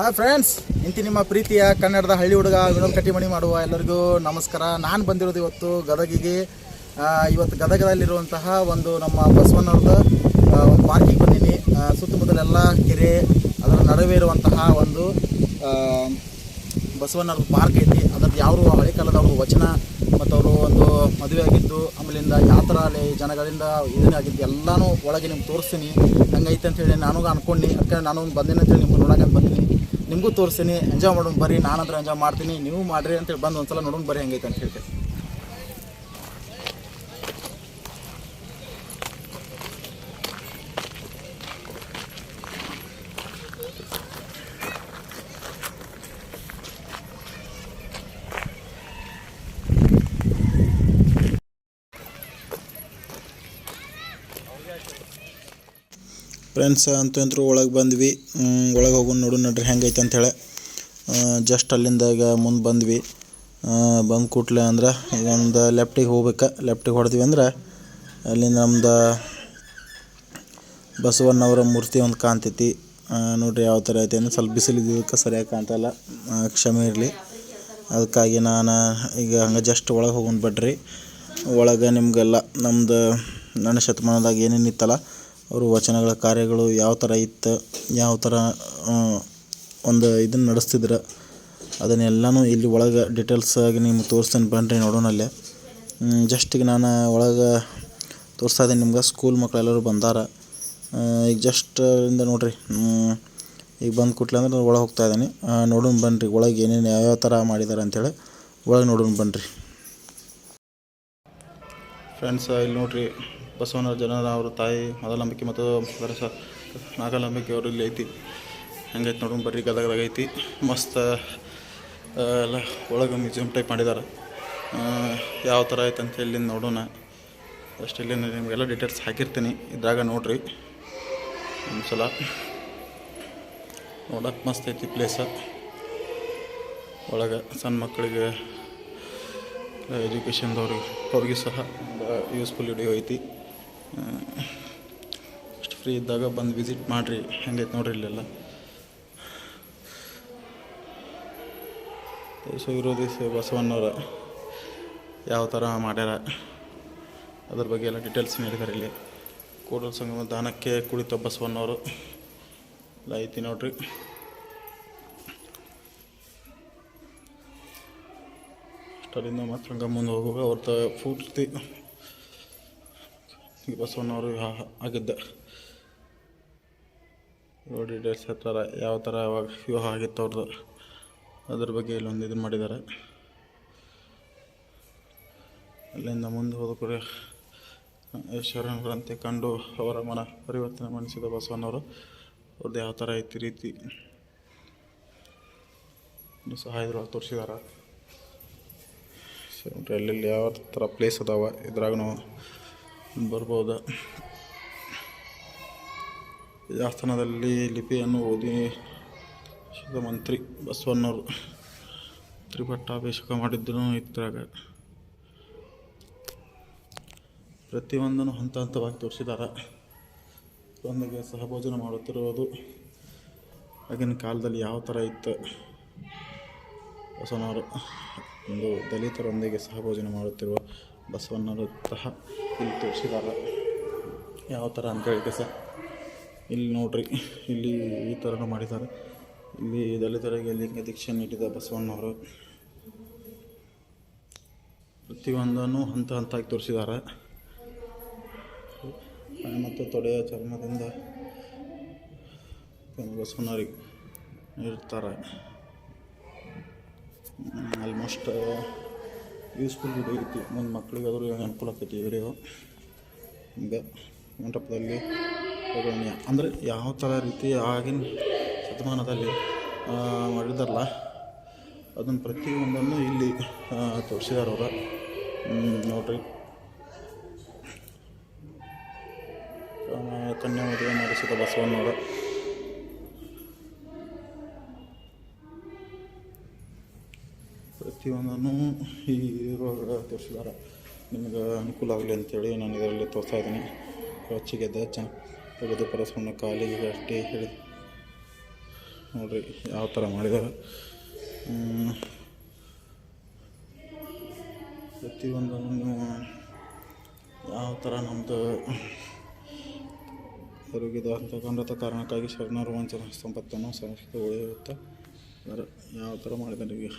Hi friends ಇಂತಿ ನಿಮ್ಮ ಪ್ರೀತಿಯ ಕನ್ನಡದ ಹಳ್ಳಿ ಹುಡುಗ, ವಿನೋದ್ ಕಟ್ಟಿಮಣಿ ಮಾಡುವ ಎಲ್ಲರಿಗೂ ನಮಸ್ಕಾರ. ನಾನು ಬಂದಿರೋದು ಇವತ್ತು ಗದಗಿಗೆ. ಇವತ್ತು ಗದಗದಲ್ಲಿರುವಂತಹ ಒಂದು ನಮ್ಮ ಬಸವಣ್ಣವ್ರದ್ದು ಒಂದು ಪಾರ್ಕಿಗೆ ಬಂದೀನಿ. ಸುತ್ತಮುತ್ತಲೆಲ್ಲ ಕೆರೆ, ಅದರ ನಡುವೆ ಇರುವಂತಹ ಒಂದು ಬಸವನವ್ರದ್ದು ಪಾರ್ಕ್ ಐತಿ. ಅದ್ರದ್ದು ಯಾರು ಹಳೆ ಕಾಲದ ಅವ್ರ ವಚನ, ಮತ್ತು ಅವರು ಒಂದು ಮದುವೆ ಆಗಿದ್ದು, ಆಮೇಲಿಂದ ಯಾವ ಥರ ಅಲ್ಲಿ ಜನಗಳಿಂದ ಆಗಿದ್ದು ಎಲ್ಲನೂ ಒಳಗೆ ನಿಮ್ಗೆ ತೋರಿಸ್ತೀನಿ. ಹಂಗೈತೆ ಅಂತೇಳಿ ನಾನು ಅನ್ಕೊಂಡು. ಅದಕ್ಕೆ ನಾನು ಬಂದೇನೆ ಅಂತೇಳಿ ನಿಮ್ಗೆ ನೋಡೋಕೆ ಬಂದೀನಿ. ನಿಮಗೂ ತೋರಿಸ್ತೀನಿ ಎಂಜಾಯ್ ಮಾಡೋಣ ಬರ್ರಿ ನಾನಂದ್ರೆ ಎಂಜಾಯ್ ಮಾಡ್ತೀನಿ, ನೀವು ಮಾಡ್ರಿ ಅಂತೇಳಿ ಬಂದು ಒಂದ್ಸಲ ನೋಡೋಣ ಬರ್ರಿ, ಹಂಗೈತೆ ಅಂತ ಹೇಳ್ತೀನಿ. ಫ್ರೆಂಡ್ಸ್ ಅಂತಂದ್ರೆ ಅಂತೂ ಒಳಗೆ ಬಂದ್ವಿ. ಒಳಗೆ ಹೋಗೋಣ ನೋಡು ನೋಡ್ರಿ, ಹೆಂಗೈತೆ ಅಂಥೇಳಿ ಜಸ್ಟ್ ಅಲ್ಲಿಂದ ಈಗ ಮುಂದೆ ಬಂದ್ವಿ. ಬಂದು ಕೂಟ್ಲೆ ಅಂದ್ರೆ ಈಗ ಒಂದು ಲೆಫ್ಟಿಗೆ ಹೋಗ್ಬೇಕು. ಲೆಫ್ಟಿಗೆ ಹೊಡೆದ್ವಿ ಅಂದ್ರೆ ಅಲ್ಲಿ ನಮ್ದು ಬಸವಣ್ಣವರ ಮೂರ್ತಿ ಒಂದು ಕಾಣ್ತೈತಿ. ನೋಡ್ರಿ ಯಾವ ಥರ ಐತೆ ಅಂದ್ರೆ ಸ್ವಲ್ಪ ಬಿಸಿಲಿದ್ದಕ್ಕೆ ಸರಿಯಾಗಿ ಕಾಣ್ತಾಯಿಲ್ಲ ಕ್ಷಮೆ ಇರಲಿ. ಅದಕ್ಕಾಗಿ ನಾನು ಈಗ ಹಂಗೆ ಜಸ್ಟ್ ಒಳಗೆ ಹೋಗೋಣ ಬಿಡ್ರಿ. ಒಳಗೆ ನಿಮಗೆಲ್ಲ ನಮ್ದು ನನ್ನ ಶತಮಾನದಾಗ ಏನೇನು ಇತ್ತಲ್ಲ ಅವರು ವಚನಗಳ ಕಾರ್ಯಗಳು ಯಾವ ಥರ ಇತ್ತು, ಯಾವ ಥರ ಒಂದು ಇದನ್ನು ನಡೆಸ್ತಿದ್ರು, ಅದನ್ನೆಲ್ಲನೂ ಇಲ್ಲಿ ಒಳಗೆ ಡೀಟೇಲ್ಸ್ ಆಗಿ ನಿಮ್ಗೆ ತೋರಿಸ್ತೇನೆ ಬನ್ರಿ ನೋಡೋಣ ಅಲ್ಲೇ. ಜಸ್ಟ್ ಈಗ ನಾನು ಒಳಗೆ ತೋರಿಸ್ತಾ ಇದ್ದೀನಿ ನಿಮ್ಗೆ ಸ್ಕೂಲ್ ಮಕ್ಕಳೆಲ್ಲರೂ ಬಂದಾರ. ಈಗ ಜಸ್ಟ್ ಇಂದ ನೋಡ್ರಿ ಈಗ ಬಂದು ಕೂಟ್ಲೆ ಅಂದ್ರೆ ನಾನು ಒಳಗೆ ಹೋಗ್ತಾ ಇದ್ದೀನಿ. ನೋಡೋಣ ಬನ್ರಿ, ಒಳಗೆ ಏನೇನು ಯಾವ್ಯಾವ ಥರ ಮಾಡಿದ್ದಾರೆ ಅಂತೇಳಿ ಒಳಗೆ ನೋಡೋಣ ಬನ್ನಿರಿ ಫ್ರೆಂಡ್ಸ್ ಇಲ್ಲಿ ನೋಡ್ರಿ ಬಸವನ ಜನರ ಅವ್ರ ತಾಯಿ ಮೊದಲಂಬಿಕೆ ಮತ್ತು ವರಸ ನಾಗಲಂಬಿಕೆ ಅವರು ಇಲ್ಲಿ ಐತಿ. ಹೆಂಗೈತೆ ನೋಡೋಣ ಬರ್ರಿ ಗದಗದಾಗ ಐತಿ. ಮಸ್ತ್ ಎಲ್ಲ ಒಳಗೆ ಮ್ಯೂಸಿಯಮ್ ಟೈಪ್ ಮಾಡಿದ್ದಾರೆ ಯಾವ ಥರ ಐತೆ ಅಂತ ಹೇಳಿ ನೋಡೋಣ. ಅಷ್ಟು ಇಲ್ಲಿ ನಿಮಗೆಲ್ಲ ಡೀಟೇಲ್ಸ್ ಹಾಕಿರ್ತೀನಿ. ಇದ್ರಾಗ ನೋಡ್ರಿ. ಒಂದು ಸಲ ನೋಡಕ್ಕೆ ಮಸ್ತ್ ಐತಿ ಪ್ಲೇಸ ಒಳಗೆ ಸಣ್ಣ ಮಕ್ಕಳಿಗೆ ಎಜುಕೇಷನ್ದವ್ರಿಗೆ ಅವ್ರಿಗೆ ಸಹ ಯೂಸ್ಫುಲ್ ವಿಡಿಯೋ ಐತಿ. ಅಷ್ಟು ಫ್ರೀ ಇದ್ದಾಗ ಬಂದು ವಿಸಿಟ್ ಮಾಡಿರಿ. ಹೆಂಗೈತೆ ನೋಡ್ರಿ ಇಲ್ಲೆಲ್ಲ. ದೇಶ ವಿರೋಧಿ ಬಸವಣ್ಣವ್ರ ಯಾವ ಥರ ಮಾಡ್ಯಾರ. ಅದ್ರ ಬಗ್ಗೆ ಎಲ್ಲ ಡೀಟೇಲ್ಸ್ ನೀಡಿದ್ದಾರೆ ಇಲ್ಲಿ. ಕೂಡಲ ಸಂಗಮ ದಾನಕ್ಕೆ ಕುಳಿತ ಬಸವಣ್ಣವರು. ಎಲ್ಲ ಐತಿ ನೋಡ್ರಿ. ಅಷ್ಟರಿಂದ ಮಾತ್ರ ಮುಂದೆ ಹೋಗುವಾಗ ಅವ್ರದ್ದು ಪೂರ್ತಿ ವಿವಾಹ ಆಗಿದ್ದ ನೋಡಿ ಡೀಟೇಲ್ಸ್ ಹೇಳ್ತಾರೆ ಯಾವ ಥರ ಯಾವಾಗ ವಿವಾಹ ಆಗಿತ್ತು ಅವ್ರದ್ದು ಅದ್ರ ಬಗ್ಗೆ ಇಲ್ಲೊಂದು ಇದು ಮಾಡಿದ್ದಾರೆ. ಅಲ್ಲಿಂದ ಮುಂದೆ ಹೋದ ಕೂಡ ಈಶ್ವರನವರಂತೆ ಕಂಡು ಅವರ ಮನ ಪರಿವರ್ತನೆ ಮಾಡಿಸಿದ ಬಸವನವರು ಅವ್ರದ್ದು ಯಾವ ಥರ ಐತಿ ರೀತಿ? ಸಹ ಇದ್ರೊಳಗೆ ತೋರಿಸಿದಾರೆ. ಸೊ ಯಾವ ಥರ ಪ್ಲೇಸ್ ಅದಾವ? ಇದ್ರಾಗ ಬರ್ಬೋದು? ಈ ಲಿಪಿಯನ್ನು ಓದಿ ಮಂತ್ರಿ ಬಸವಣ್ಣವರು ತ್ರಿಪಟ್ಟಾಭಿಷೇಕ ಮಾಡಿದ್ದನು ಇದ್ರಾಗ ಪ್ರತಿಯೊಂದನ್ನು ಹಂತ ಹಂತವಾಗಿ ತೋರಿಸಿದ್ದಾರೆ. ಒಂದಿಗೆ ಸಹಭೋಜನ ಮಾಡುತ್ತಿರುವುದು. ಆಗಿನ ಕಾಲದಲ್ಲಿ ಯಾವ ಥರ ಇತ್ತು? ಬಸವಣ್ಣವರು, ಒಂದು ದಲಿತರೊಂದಿಗೆ ಸಹಭೋಜನ ಮಾಡುತ್ತಿರುವ ಬಸವಣ್ಣರು ಸಹ ಇಲ್ಲಿ ತೋರಿಸಿದ್ದಾರೆ ಯಾವ ಥರ ಅಂತ ಹೇಳಿದೆ ಸರ್. ಇಲ್ಲಿ ನೋಡ್ರಿ, ಇಲ್ಲಿ ಈ ಥರನೂ ಮಾಡಿದ್ದಾರೆ. ಇಲ್ಲಿ ದಲಿತರಿಗೆ ಲಿಂಗ ದೀಕ್ಷೆ ನೀಡಿದ ಬಸವಣ್ಣವರು ಪ್ರತಿಯೊಂದನ್ನು ಹಂತ ಹಂತಾಗಿ ತೋರಿಸಿದ್ದಾರೆ. ಮತ್ತು ತೊಡೆಯ ಚರ್ಮದಿಂದ ಬಸವಣ್ಣವ್ರಿಗೆ ಇರ್ತಾರೆ ಆಲ್ಮೋಸ್ಟ್ ಯೂಸ್ಫುಲ್ ವಿಡಿಯೋ ಐತಿ ಮುಂದೆ ಮಕ್ಕಳಿಗಾದರೂ ಅನುಕೂಲ ಆಗ್ತೈತಿ ವಿಡಿಯೋ ಈಗ ಮಂಟಪದಲ್ಲಿ ಹೋಗೋಣ. ಅಂದರೆ ಯಾವ ಥರ ರೀತಿ ಆಗಿನ ಶತಮಾನದಲ್ಲಿ ಮಾಡಿದಾರಲ್ಲ, ಅದನ್ನು ಪ್ರತಿಯೊಂದನ್ನು ಇಲ್ಲಿ ತೋರಿಸಿದಾರೆ ಅವ್ರು. ನೋಡ್ರಿ. ಕನ್ಯಾ ಮದುವೆ ಮಾಡಿಸಿದ ಬಸವಣ್ಣವರು. ಪ್ರತಿಯೊಂದನ್ನು ಈ ಇದ್ರೊಳಗೆ ತೋರಿಸಿದಾರೆ ನಿಮಗೆ ಅನುಕೂಲ ಆಗಲಿ ಅಂತೇಳಿ ನಾನು ಇದರಲ್ಲಿ ತೋರಿಸ್ತಾ ಇದ್ದೀನಿ. ರೊಚ್ಚಿಗೆದ್ದ ಚೆನ್ನ ತೆಗೆದು ಪರಸ್ಕೊಂಡು ಕಾಲಿಗೆ ಅಷ್ಟೇ ಹೇಳಿ. ನೋಡಿರಿ ಯಾವ ಥರ ಮಾಡಿದ್ದಾರೆ. ಪ್ರತಿಯೊಂದನ್ನು ನೀವು ಯಾವ ಥರ ನಮ್ಮದು ಹೊರಗಿದೆ ಅಂತಕ್ಕಂಥ ಕಾರಣಕ್ಕಾಗಿ ಶರಣರು ವಂಚನ ಸಂಪತ್ತನ್ನು ಸಂಸ್ಕೃತಿ ಉಳಿಯುತ್ತೆ ಯಾವ ಥರ ಮಾಡಿದ್ದಾರೆ ಈಗ?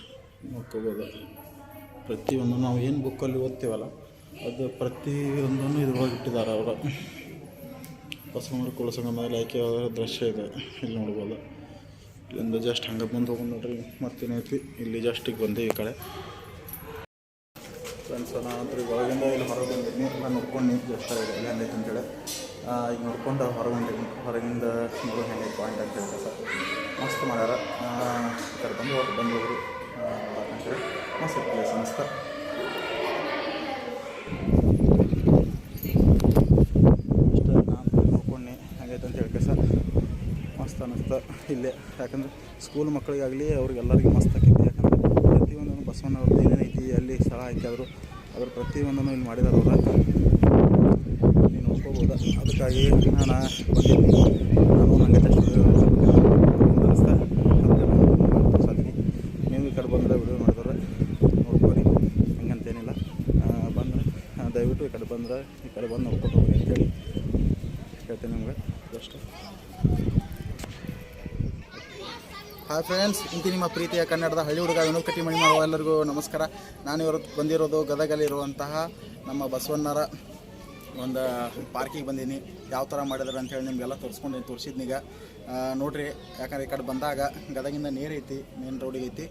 ನೋಡ್ಕೋಬೋದು. ಪ್ರತಿಯೊಂದು ನಾವು ಏನು ಬುಕ್ಕಲ್ಲಿ ಓದ್ತೀವಲ್ಲ, ಅದು ಪ್ರತಿಯೊಂದನ್ನು ಇದ್ರೊಳಗೆ ಇಟ್ಟಿದ್ದಾರೆ ಅವರು. ಬಸವನಗುಡಿ ಕುಲಸಂಗಮದಲ್ಲಿ ಆಯ್ಕೆ ದೃಶ್ಯ ಇದೆ, ಇಲ್ಲಿ ನೋಡ್ಬೋದು. ಇಲ್ಲಿಂದ ಜಸ್ಟ್ ಹಂಗೆ ಬಂದು ಹೋಗ್ಬೋದು ನೋಡ್ರಿ ಮತ್ತೇನೈತಿ ಇಲ್ಲಿ ಜಸ್ಟ್ ಈಗ ಬಂದೆ ಈ ಕಡೆ. ಫ್ರೆಂಡ್ಸ್ ನಾನು ಈಗ ಒಳಗಿಂದ ಇಲ್ಲಿ ಹೊರಗೆ ಬಂದಿದ್ದೀನಿ ಎಲ್ಲ ನೋಡ್ಕೊಂಡು ಜಸ್ಟ್ ಆಗಿದೆ ಎಲ್ಲ ಹೆಂಗೈತೆ ಅಂತೇಳಿ ಈಗ ನೋಡ್ಕೊಂಡು ಹೊರಗೆ ಬಂದಿದ್ದೀನಿ ಹೊರಗಿಂದ ನೋಡೋ ಹೆಂಗೆ ಪಾಯಿಂಟ್ ಅಂತ ಹೇಳ್ತಾರೆ. ಸರ್ ಮಸ್ತ್ ಮಾಡ್ಯಾರ. ಈ ಕಡೆ ಬಂದು ಹೊರಗೆ ಬಂದು ಹೋಗ್ರಿ ಇಷ್ಟ ನಾನು ನೋಡ್ಕೊಂಡೆ ಹೆಂಗೈತೆ ಅಂತ ಹೇಳ್ಕೆ ಸರ್ ಮಸ್ತ್ ಅನ್ನಿಸ್ತು ಇಲ್ಲೇ ಯಾಕಂದ್ರೆ ಸ್ಕೂಲ್ ಮಕ್ಕಳಿಗಾಗಲಿ ಅವ್ರಿಗೆಲ್ಲರಿಗೂ ಮಸ್ತ್ ಆಕೈತಿ ಯಾಕಂದ್ರೆ ಪ್ರತಿಯೊಂದನ್ನು ಬಸವಣ್ಣವ್ರದ್ದು ಏನೇನೈತಿ ಅಲ್ಲಿ ಸ್ಥಳ ಹಾಕಿದ್ರು ಅದ್ರ ಪ್ರತಿಯೊಂದನ್ನು ಇಲ್ಲಿ ಮಾಡಿದಾರೆ ಅವ್ರ ನೀವು ನೋಡ್ಕೋಬೋದು ಅದಕ್ಕಾಗಿ ನಾನು ಬಂದಿದ್ದೀನಿ ನಾನು ನನಗೆ ಅನಿಸ್ತಾ ಅದಕ್ಕೆ ನಾನು ತೋರ್ಸಾತೀನಿ ನೀವು ಈ ಕಡೆ ಬಂದರೆ ವಿಡಿಯೋ ಮಾಡಿದ್ರೆ ನೋಡ್ಕೊರಿ ಹಂಗಂತೇನಿಲ್ಲ ಬಂದರೆ ದಯವಿಟ್ಟು ಈ ಕಡೆ ಬಂದ್ರೆ ಈ ಕಡೆ ಬಂದು ನೋಡ್ಕೊಂಡು ಹೋಗಿ ಅಂತೇಳಿ ಹೇಳ್ತೀನಿ ನಿಮ್ಗೆ. ಅಷ್ಟು ಹಾಯ್ ಫ್ರೆಂಡ್ಸ್ ಇಂತಿ ನಿಮ್ಮ ಪ್ರೀತಿಯ ಕನ್ನಡದ ಹಳ್ಳಿ ಹುಡುಗ ವಿನೋದ್ ಕಟ್ಟಿ ಮಣಿ ಮಾಡುವ ಎಲ್ಲರಿಗೂ ನಮಸ್ಕಾರ. ನಾನು ಇವತ್ತು ಬಂದಿರೋದು ಗದಗಲ್ಲಿರುವಂತಹ ನಮ್ಮ ಬಸವಣ್ಣರ ಒಂದು ಪಾರ್ಕಿಗೆ ಬಂದೀನಿ. ಯಾವ ಥರ ಮಾಡಿದ್ರೆ ಅಂತೇಳಿ ನಿಮಗೆಲ್ಲ ತೋರಿಸ್ಕೊಂಡು ತೋರಿಸಿದ್ನೀಗ ನೋಡ್ರಿ, ಯಾಕಂದ್ರೆ ಈ ಕಡೆ ಬಂದಾಗ ಗದಗಿಂದ ನೀರು ಐತಿ ಮೇನ್ ರೋಡಿಗೆ ಐತಿ.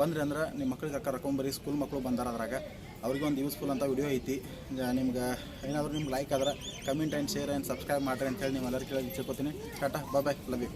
ಬಂದ್ರಿ ಅಂದ್ರೆ ನಿಮ್ಮ ಮಕ್ಳಿಗೆ ಕರ್ಕೊಂಬರಿ ಸ್ಕೂಲ್ ಮಕ್ಕಳು ಬಂದಾರ ಅದ್ರಾಗ. ಅವ್ರಿಗೆ ಒಂದು ಯೂಸ್ಫುಲ್ ಅಂತ ವಿಡಿಯೋ ಐತಿ. ನಿಮ್ಗೆ ಏನಾದರೂ ನಿಮ್ಗೆ ಲೈಕ್ ಆದ್ರೆ comment and share and subscribe ಮಾಡಿರಿ ಅಂತೇಳಿ ನಿಮ್ಮೆಲ್ಲರೂ ಕೇಳಿ ತಿಳ್ಕೊತೀನಿ. Tata bye love you